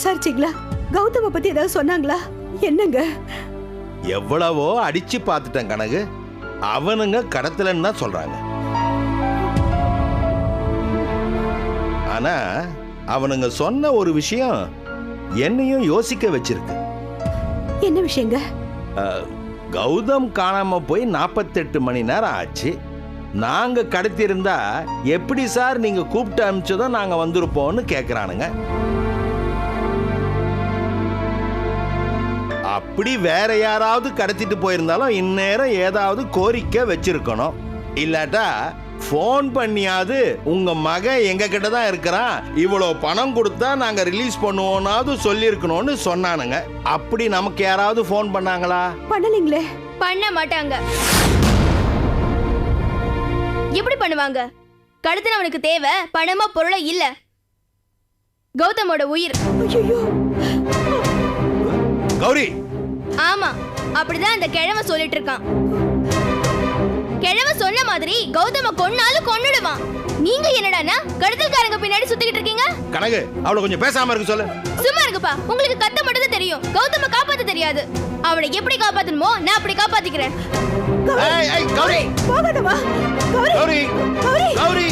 விசாரிச்சீங்களா? கௌதம பத்தி ஏதாவது சொன்னாங்களா? என்னங்க? எவ்வளவோ அடிச்சு பார்த்துட்டேன் கனகு. அவனுங்க கடத்தலன்னு தான் சொல்றாங்க. ஆனா அவனுங்க சொன்ன ஒரு விஷயம் என்னையும் யோசிக்க வச்சிருக்கு. என்ன விஷயங்க? கௌதம் காணாம போய் நாற்பத்தெட்டு மணி நேரம் ஆச்சு. நாங்க கடத்தியிருந்தா எப்படி சார் நீங்க கூப்பிட்டு அனுப்பிச்சதோ நாங்க வந்திருப்போம்னு கேக்குறானுங்க. அப்படி வேற யாராவது கடத்திட்டு போயிருந்தாலும் இந்நேரம் ஏதாவது கோரிக்கை வச்சிருக்கணும். இல்லாட்டா ஃபோன் பண்ணியாவது உங்க மகன் எங்க கிட்ட தான் இருக்கிறான். இவ்வளோ பணம் கொடுத்தா நாங்க ரிலீஸ் பண்ணுவோம்னாவது சொல்லியிருக்கணும்னு சொன்னானுங்க. அப்படி நமக்கு யாராவது ஃபோன் பண்ணாங்களா? பண்ணலீங்களே. பண்ண மாட்டாங்க. எப்படி பண்ணுவாங்க? கடத்தினவனுக்கு தேவை பணமா பொருளா இல்ல. கௌதமோட உயிர். ஐயோ கௌரி ஆமா அப்படிதான் அந்த கிழவன் சொல்லிட்டு இருக்கான் கிழவன் சொன்ன மாதிரி கௌதம கொன்னாலும் கொன்னுடுவான். நீங்க என்னடான்னா கடத்தல்காரங்க பின்னாடி சுத்திக்கிட்டு இருக்கீங்க கனகு அவளை கொஞ்சம் பேசாம இருக்க சொல்லு. சும்மா இருங்கப்பா உங்களுக்கு கத்த மட்டும் தான் தெரியும். கௌதம காப்பாத்த தெரியாது. அவனை எப்படி காப்பாத்தணுமோ நான் அப்படி காப்பாத்திக்கிறேன். ஏய், கௌரி. போகணுமா கௌரி. கௌரி. கௌரி.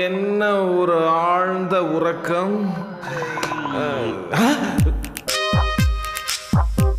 என்ன ஒரு ஆழ்ந்த உறக்கம்?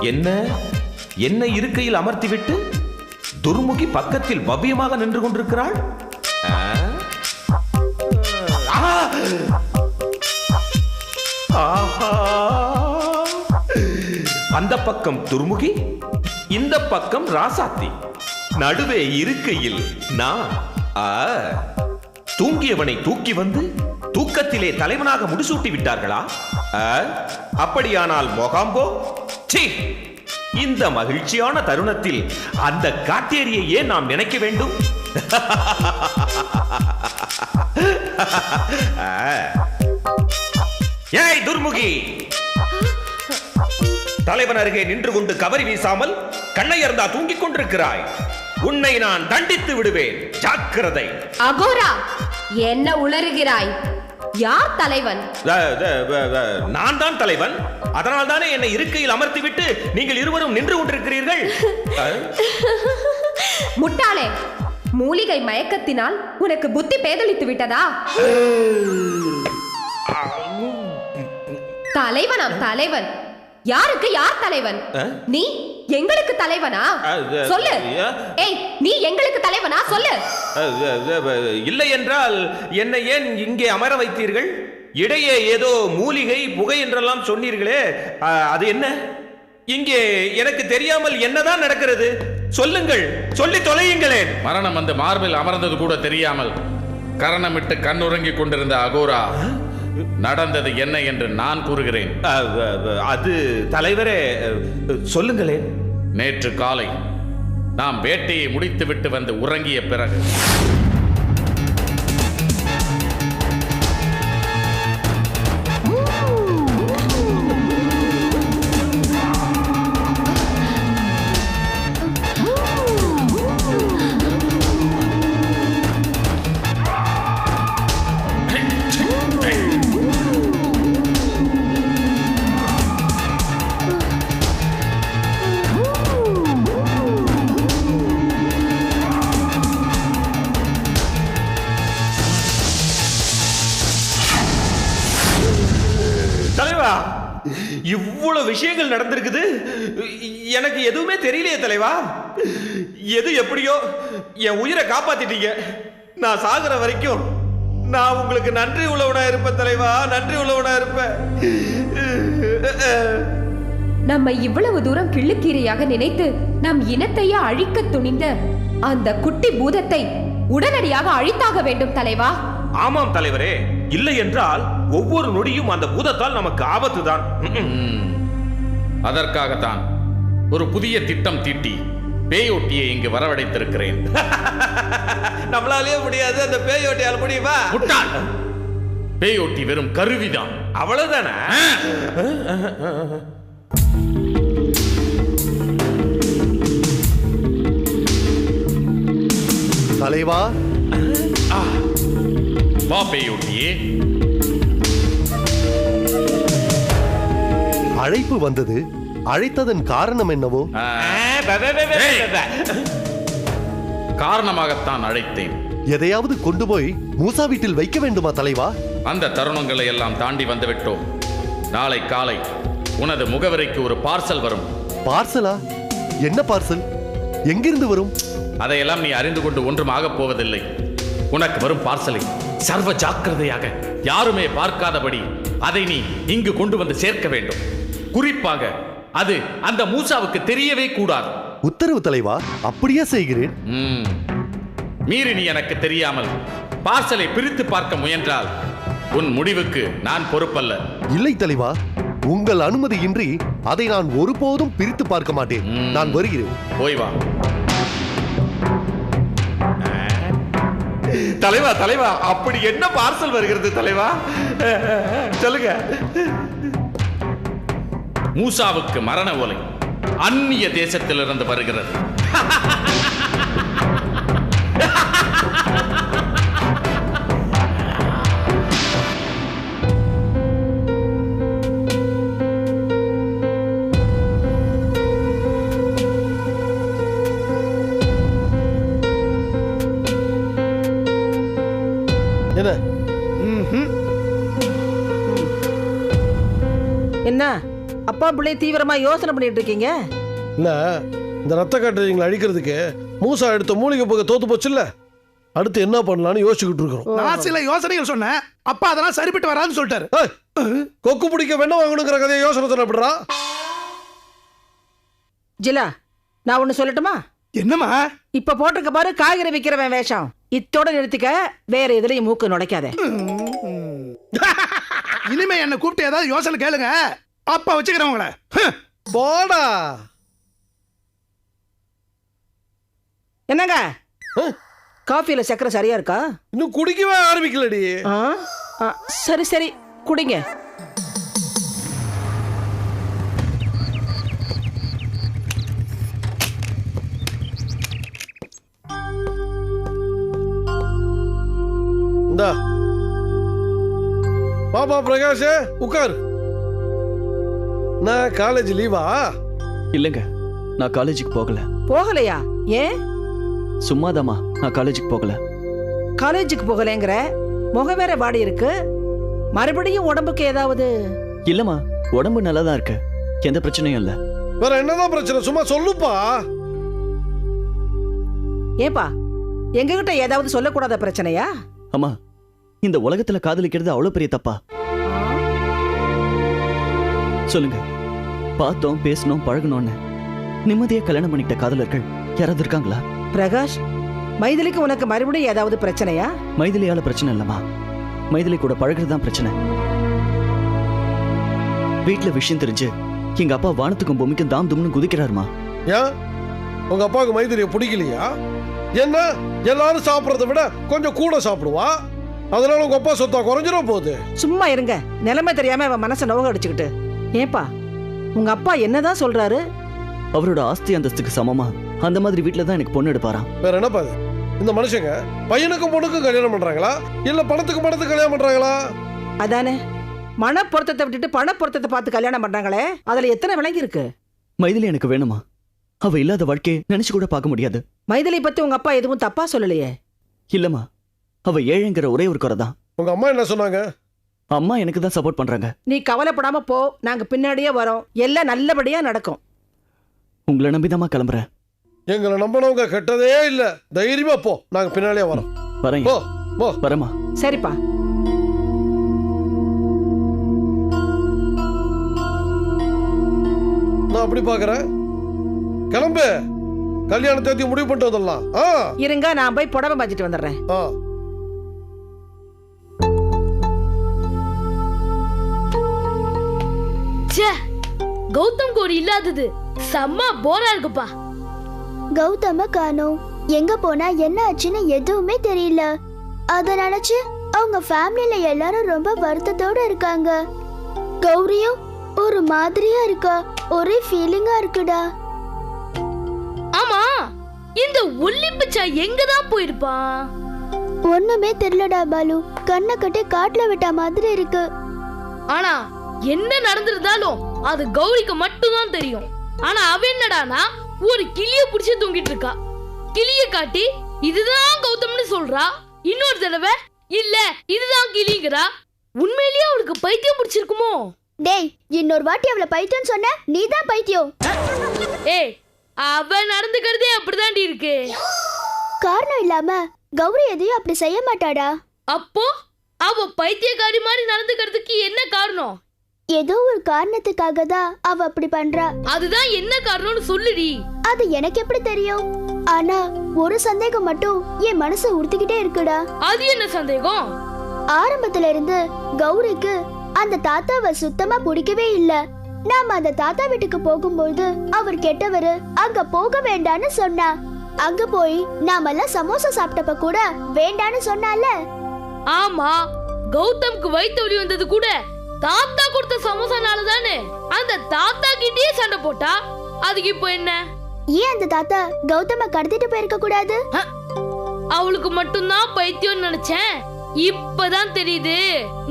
என்ன? என்ன இருக்கையில் அமர்த்திவிட்டு துர்முகி பக்கத்தில் பவ்யமாக நின்று கொண்டிருக்கிறாள்? அந்த பக்கம் துர்முகி இந்த பக்கம் ராசாத்தி. நடுவே இருக்கையில் நான் தூங்கியவனை தூக்கி வந்து தூக்கத்திலே தலைவனாக முடிசூட்டி விட்டார்களா? அப்படியானால் மொகாம்போ சீ இந்த மகிழ்ச்சியான தருணத்தில் அந்த காட்டேரியை ஏன் நாம் நினைக்க வேண்டும். ஏய் துர்முகி! தலைவன் அருகே நின்று கொண்டு கவரி வீசாமல் கண்ணையர்ந்தா தூங்கிக் கொண்டிருக்கிறாய். உன்னை நான் தண்டித்து விடுவேன். ஜாக்கிரதை. அகோரா என்ன உளறுகிறாய்? யார் தலைவன்? நான் தான் தலைவன். அதனால் தானே என்னை இருக்கையில் அமர்த்திவிட்டு நீங்கள் இருவரும் நின்று கொண்டிருக்கிறீர்கள்? முட்டாளே மூலிகை மயக்கத்தினால் உனக்கு புத்தி பேதலித்து விட்டதா? தலைவனாம் தலைவன்? யாருக்கு? யார் தலைவன்? நீ எங்களுக்கு தலைவனா? சொல்லு. ஏய் நீ எங்களுக்கு தலைவனா? சொல்லு. இல்லை என்றால் என்னை ஏன் இங்கே அமர வைத்தீர்கள்? இடையே ஏதோ மூலிகை புகை என்றெல்லாம் சொன்னீர்களே. அது என்ன? இங்கே எனக்கு தெரியாமல் என்னதான் நடக்கிறது? சொல்லுங்கள். சொல்லி தொலையுங்களேன். மரணம் வந்து மார்பில் அமர்ந்தது கூட தெரியாமல் கரணமிட்டு கண்ணுறங்கிக் கொண்டிருந்த அகோரா நடந்தது என்ன என்று நான் கூறுகிறேன். அது தலைவரே சொல்லுங்களேன் நேற்று காலை நாம் வேட்டையை முடித்துவிட்டு வந்து உறங்கிய பிறகு இவ்வளவு விஷயங்கள் நடந்திருக்குது? எனக்கு எதுவுமே தெரியலையே தலைவா. எது எப்படியோ என் உயிரை காப்பாத்திட்டீங்க. நான் சாகுற வரைக்கும் நான் உங்களுக்கு நன்றி உள்ளவனா இருப்பேன் தலைவா நன்றி உள்ளவனா இருப்பேன். நம்மை இவ்வளவு தூரம் கிள்ளுக்கீரையாக நினைத்து நம் இனத்தையே அழிக்க துணிந்த அந்த குட்டி பூதத்தை உடனடியாக அழித்தாக வேண்டும் தலைவா. ஆமாம் தலைவரே இல்லை என்றால் ஒவ்வொரு நொடியும் அந்த பூதத்தால் நமக்கு ஆபத்து தான். அதற்காகத்தான் ஒரு புதிய திட்டம் தீட்டி பேயொட்டியை இங்கு வரவழைத்திருக்கிறேன். நம்மளாலேயே முடியாது அந்த பேயோட்டியால் முடியுமா? முட்டாள்! பேயொட்டி வெறும் கருவிதான். அவ்வளவுதானே? தலைவா? வா பேயொட்டியே. அழைப்பு வந்தது. அழைத்ததன் காரணம் என்னவோ? ஆ, காரணமாகத்தான் அழைத்தேன். எதையாவது கொண்டு போய் மூசா வீட்டில் வைக்க வேண்டுமா தலைவா? அந்த தருணங்களை எல்லாம் தாண்டி வந்துவிட்டோம். நாளை காலை உனது முகவரிக்கு ஒரு பார்சல் வரும். பார்சலா? என்ன பார்சல்? எங்கிருந்து வரும்? அதையெல்லாம் நீ அறிந்து கொண்டு ஒன்றும் ஆகப் போவதில்லை. உனக்கு வரும் பார்சலை சர்வ ஜாக்கிரதையாக யாருமே பார்க்காதபடி அதை நீ இங்கு கொண்டு வந்து சேர்க்க வேண்டும். குறிப்பாக அது அந்த மூசாவுக்கு தெரியவே கூடாது. உத்தரவு தலைவா அப்படியே செய்கிறேன். மீறி நீ எனக்கு தெரியாமல் பார்சலை பிரித்து பார்க்க முயன்றால் உன் முடிவுக்கு நான் பொறுப்பல்ல. இல்லை தலைவா உங்கள் அனுமதியின்றி அதை நான் ஒருபோதும் பிரித்து பார்க்க மாட்டேன். நான் வருகிறேன். போய் வா. தலைவா தலைவா அப்படி என்ன பார்சல் வருகிறது தலைவா? சொல்லுங்க. மூசாவுக்கு மரண ஓலை அந்நிய தேசத்திலிருந்து வருகிறது. என்ன? என்ன? அப்பா பிள்ளை தீவிரமா யோசனை பண்ணிட்டு இருக்கீங்க? இல்ல இந்த ரத்த கட்டுறீங்களை அழிக்கிறதுக்கு மூசா எடுத்த மூலிகை போக தோத்து போச்சுல்ல? அடுத்து என்ன பண்ணலாம்னு யோசிச்சுக்கிட்டு இருக்கிறோம். நான் சில யோசனைகள் சொன்னேன். அப்பா அதெல்லாம் சரிப்பட்டு வராதுன்னு சொல்லிட்டாரு. கொக்கு பிடிக்க வெண்ணெய் வாங்கணுங்கிற கதையை யோசனை சொன்னப்படுறா? ஜிலா நான் ஒண்ணு சொல்லட்டுமா? என்னம்மா? இப்ப போட்டிருக்க பாரு காய்கறி விக்கிறவன் வேஷம். இத்தோட நிறுத்திக்க வேற எதுலயும் மூக்கு நுழைக்காத. இனிமே என்ன கூப்பிட்டு ஏதாவது யோசனை கேளுங்க. அப்பா வச்சுக்கிறேன் உங்களை. போடா. என்னங்க? ஹம். காஃபில சக்கரை சரியா இருக்கா? இன்னும் குடிக்கவே ஆரம்பிக்கலடி. சரி சரி குடிங்க. இந்தா. பாப்பா பிரகாஷ் உட்கார். நான் காலேஜ் லீவா இல்லைங்க நான் காலேஜுக்கு போகல. போகலையா? ஏன்? சும்மாதாம்மா நான் காலேஜுக்கு போகல. காலேஜுக்கு போகலைங்கிற? முகம் வேற வாடி இருக்கு. மறுபடியும் உடம்புக்கு ஏதாவது? இல்லம்மா உடம்பு நல்லா தான் இருக்கு. எந்த பிரச்சனையும் இல்லை. வேற என்னதான் பிரச்சனை? சும்மா சொல்லுப்பா. ஏப்பா எங்ககிட்ட ஏதாவது சொல்லக்கூடாத பிரச்சனையா? அம்மா இந்த உலகத்துல காதலிக்கிறது அவ்வளவு பெரிய தப்பா? சொல்லுங்க. பார்த்தோம் பேசணும் பழகணும்னு நிம்மதியா கல்யாணம் பண்ணிக்கிட்ட காதலர்கள் யாராவது இருக்காங்களா? பிரகாஷ் மைதிலிக்கு உனக்கு மறுபடியும் ஏதாவது பிரச்சனையா? மைதிலியால பிரச்சனை இல்லம்மா. மைதிலி கூட பழகுறது தான் பிரச்சனை. வீட்ல விஷயம் தெரிஞ்சு எங்க அப்பா வானத்துக்கும் பூமிக்கும் தாம் தும்னு குதிக்கிறாருமா. ஏன் உங்க அப்பாவுக்கு மைதிரியை பிடிக்கலையா? என்ன? எல்லாரும் சாப்பிட்றத விட கொஞ்சம் கூட சாப்பிடுவா? அதனால உங்க அப்பா சொத்தா குறைஞ்சிட போகுது. சும்மா இருங்க. நிலைமை தெரியாம அவன் மனசை நோக அடிச்சுக்கிட்டு. ஏப்பா உங்க அப்பா என்னதான் சொல்றாரு? அவரோட ஆஸ்தி அந்தஸ்துக்கு சமமா? அந்த மாதிரி வீட்ல தான் எனக்கு பொண்ணு எடுப்பாராம் வேற என்னப்பா இது இந்த மனுஷங்க பையனுக்கும் பொண்ணுக்கும் கல்யாணம் பண்றாங்களா? இல்ல பணத்துக்கு பணத்துக்கு கல்யாணம் பண்றாங்களா? அதானே. மன பொருத்தத்தை விட்டுட்டு பண பொருத்தத்தை பார்த்து கல்யாணம் பண்றாங்களே அதுல எத்தனை விலங்கி இருக்கு? மைதிலி எனக்கு வேணுமா? அவ இல்லாத வாழ்க்கையை நினைச்சு கூட பார்க்க முடியாது. மைதிலி பத்தி உங்க அப்பா எதுவும் தப்பா சொல்லலையே? இல்லம்மா. அவ ஏழைங்கிற ஒரே ஒரு குறை தான் உங்க அம்மா என்ன சொன்னாங்க? அம்மா எனக்கு தான் சப்போர்ட் பண்றாங்க. நீ கவலைப்படாம போ. நாங்க பின்னாடியே வரோம். எல்லாம் நல்லபடியா நடக்கும். உங்களை நம்பிதாம்மா கிளம்புறேன். எங்களை நம்பினவங்க கெட்டதே இல்ல. தைரியமா போ. நாங்க பின்னாலே வரோம். வரேன் போ போ. வரேம்மா. சரிப்பா. நான் அப்படி பாக்குறேன். கிளம்பு. கல்யாண தேதி முடிவு பண்ணிட்டு வந்துடலாம். ஆ. இருங்க நான் போய் புடவை மாத்திட்டு வந்துடுறேன். ஆ. ச்சே கௌதம் கோரி இல்லாதது. செம்ம போரா இருக்குப்பா. கௌதம காணோம் எங்க போனா என்ன ஆச்சுன்னு எதுவுமே தெரியல. அத நினைச்சு அவங்க ஃபேமிலில எல்லாரும் ரொம்ப வருத்தத்தோட இருக்காங்க. கௌரியும் ஒரு மாதிரியா இருக்கா? ஒரே ஃபீலிங்கா இருக்குடா. ஆமா இந்த ஒல்லி பிச்சா எங்க தான் போயிருப்பான் ஒண்ணுமே தெரியலடா பாலு. கண்ணை கட்டி காட்டுல விட்ட மாதிரி இருக்கு. ஆனா என்ன நடந்திருந்தாலும் அது கௌரிக்கு மட்டும்தான் தெரியும். ஆனா அவ என்னடானா ஒரு கிளிய புடிச்சு தூங்கிட்டு இருக்கா. கிளிய காட்டி இதுதான் கௌதம்னு சொல்றா. இன்னொரு தடவை இல்ல இதுதான் கிளிங்கிறா. உண்மையிலேயே அவளுக்கு பைத்தியம் பிடிச்சிருக்குமோ? டேய் இன்னொரு வாட்டி அவளை பைத்தியம் சொன்ன நீ தான் பைத்தியம். ஏய் அவ நடந்துக்கிறதே அப்படிதாண்டி இருக்கு. காரணம் இல்லாம கௌரி எதையும் அப்படி செய்ய மாட்டாடா. அப்போ அவ பைத்தியக்காரி மாதிரி நடந்துக்கிறதுக்கு என்ன காரணம்? ஏதோ ஒரு காரணத்துக்காக தான் அவ அப்படி பண்றா. அதுதான் என்ன காரணம்னு சொல்லுடி. அது எனக்கு எப்படி தெரியும்? ஆனா ஒரு சந்தேகம் மட்டும் என் மனசை உறுத்திக்கிட்டே இருக்குடா. அது என்ன சந்தேகம்? ஆரம்பத்துல இருந்து கௌரிக்கு அந்த தாத்தாவை சுத்தமா பிடிக்கவே இல்ல. நாம அந்த தாத்தா வீட்டுக்கு போகும்போது அவர் கெட்டவரு அங்க போக வேண்டான்னு சொன்னா. அங்க போய் நாமெல்லாம் சமோசா சாப்பிட்டப்ப கூட வேண்டான்னு சொன்னால. ஆமா கௌதம்க்கு வயித்து வலி வந்தது கூட தாத்தா கொடுத்த சமோசானால தானே? அந்த தாத்தா கிட்டயே சண்டை போட்டா? அதுக்கு இப்போ என்ன? ஏன் அந்த தாத்தா கௌதம கடத்திட்டு போயிருக்க கூடாது? அவளுக்கு மட்டும்தான் பைத்தியம் நினைச்சேன். இப்பதான் தெரியுது.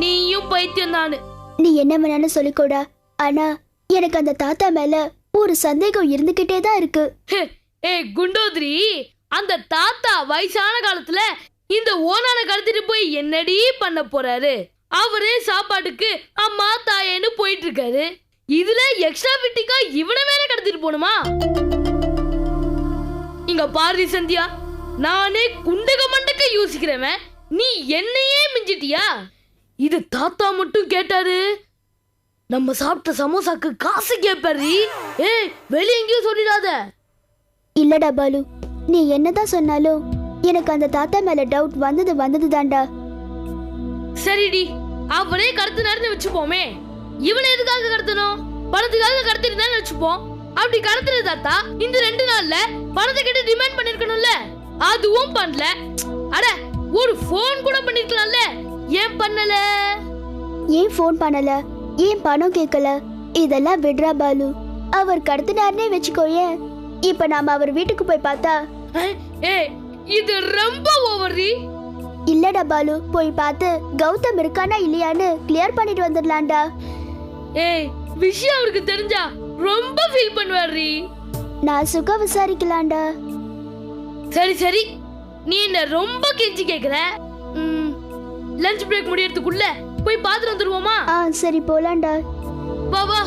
நீயும் பைத்தியம் தானு நீ என்ன வேணாலும் சொல்லிக்கோடா. ஆனா எனக்கு அந்த தாத்தா மேல ஒரு சந்தேகம் இருந்துகிட்டே தான் இருக்கு. ஏய் குண்டோத்ரி அந்த தாத்தா வயசான காலத்துல இந்த ஓனான கடத்திட்டு போய் என்னடி பண்ண போறாரு? அவரே சாப்பாட்டுக்கு அம்மா தாயேன்னு போயிட்டு இருக்காரு இதுல எக்ஸ்ட்ரா ஃபிட்டிக்கா இவனை வேற கடத்திட்டு போகணுமா இங்க பாரதி சந்தியா நானே குண்டக மண்டக்க யோசிக்கிறவன். நீ என்னையே மிஞ்சிட்டியா? இது தாத்தா மட்டும் கேட்டாரு. நம்ம சாப்பிட்ட சமோசாக்கு காசு கேப்பாரு. ஏய் வெளிய எங்கேயும் சொல்லிடாத. இல்லடா பாலு நீ என்னதான் சொன்னாலும் எனக்கு அந்த தாத்தா மேல டவுட் வந்தது வந்தது தான்டா சரிடி அவனே கடத்து நடந்து வச்சுப்போமே. இவனை எதுக்காக கடத்தணும்? பணத்துக்காக கடத்திருந்தான்னு வச்சுப்போம். அப்படி கடத்துறது தாத்தா இந்த ரெண்டு நாள்ல பணத்தை கிட்ட டிமாண்ட் பண்ணிருக்கணும்ல? அதுவும் பண்ணல. அட ஒரு ஃபோன் கூட பண்ணிருக்கலாம்ல? ஏன் பண்ணல? ஏன் ஃபோன் பண்ணல? ஏன் பணம் கேட்கல? இதெல்லாம் விடுறா பாலு. அவர் கடத்தினார்னே வச்சுக்கோயேன். இப்ப நாம அவர் வீட்டுக்கு போய் பார்த்தா? ஏய் இது ரொம்ப ஓவர்ரி இல்லடா பாலு போய் பார்த்து கௌதம் இருக்கானா இல்லையான்னு கிளியர் பண்ணிட்டு வந்துடலாம்டா. ஏய் விஷயம் அவருக்கு தெரிஞ்சா ரொம்ப ஃபீல் பண்ணுவாரி நான் சுக விசாரிக்கலாம்டா. சரி சரி. நீ என்ன ரொம்ப கெஞ்சி கேக்குற? லஞ்ச் பிரேக் முடியறதுக்குள்ள போய் பாத்துட்டு வந்துருவோமா? ஆ சரி போலாம்டா. வா வா.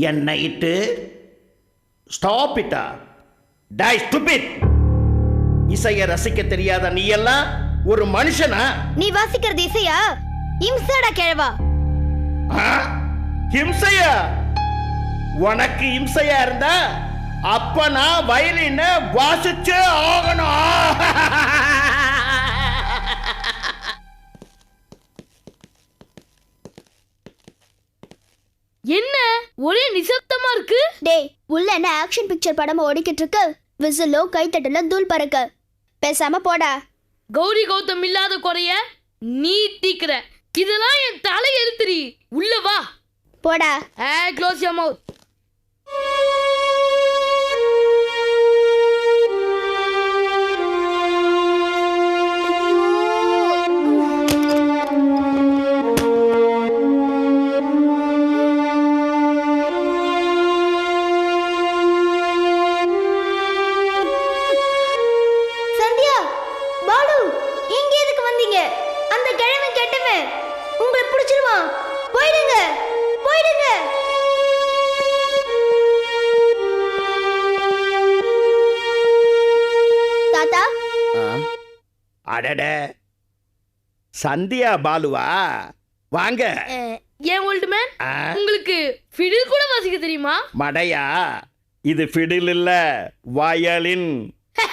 என்னை இட்டு ஸ்டாப் இட்டா டை ஸ்டூபிட் இசைய ரசிக்க தெரியாத நீ எல்லாம் ஒரு மனுஷனா? நீ வாசிக்கிறது இசையா? இம்சடா கிழவா? ஆ? ஹிம்சையா உனக்கு இம்சையா இருந்தா அப்ப நான் வயலின வாசிச்சே ஆகணும். ஒரே நிசப்தமா இருக்கு? டேய் உள்ள என்ன ஆக்ஷன் பிக்சர் படம் ஓடிக்கிட்டு இருக்கு விசிலோ கைத்தட்டல தூள் பறக்க. பேசாம போடா. கௌரி கௌதம் இல்லாத குறைய நீ தீக்கிற. இதெல்லாம் என் தலை எழுத்துரி உள்ள வா. போடா. ஏ க்ளோஸ் யோர் மவுத் அடட. சந்தியா பாலுவா? வாங்க. ஏன் ஓல்டு மேன் உங்களுக்கு ஃபிடில் கூட வாசிக்க தெரியுமா? மடையா இது ஃபிடில் இல்ல வயலின்.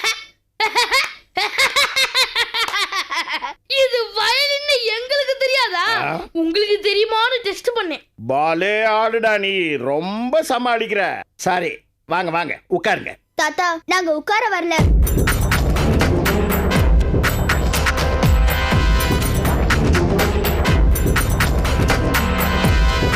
இது வயலின்னு எங்களுக்கு தெரியாதா. உங்களுக்கு தெரியுமான்னு டெஸ்ட் பண்ணேன். பாலே ஆடுடா நீ ரொம்ப சமாளிக்கிற. சரி வாங்க வாங்க உட்காருங்க. தாத்தா நாங்க உட்கார வரல.